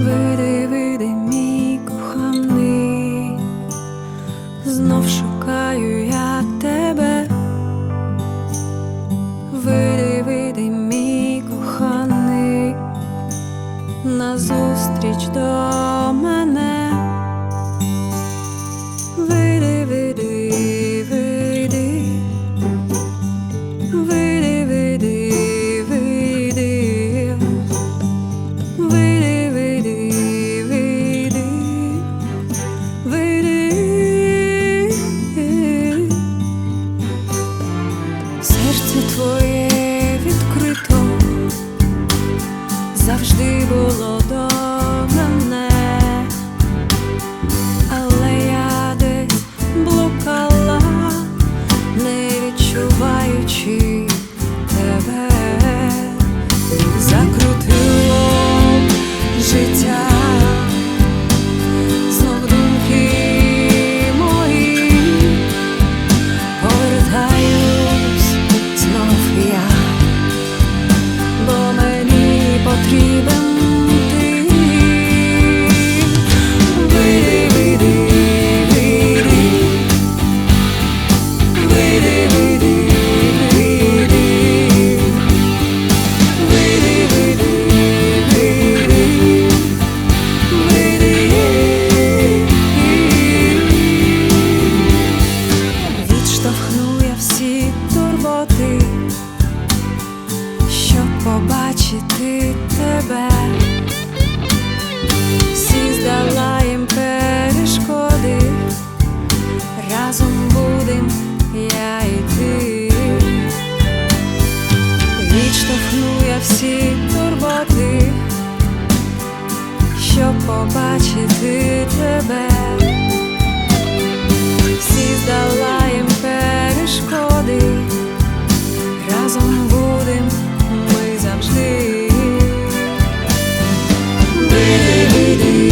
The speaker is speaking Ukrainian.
Види, вийди, мій коханий, знов шукаю я тебе, види, види, мій коханий, назустріч до мене, Види, види, вийди, види. завжди було добре. ти, щоб побачити тебе, всі здала їм перешкоди, разом будем я і ти відштовхну я всі турботи, щоб побачити тебе. Разом будем ми завжди. Биди,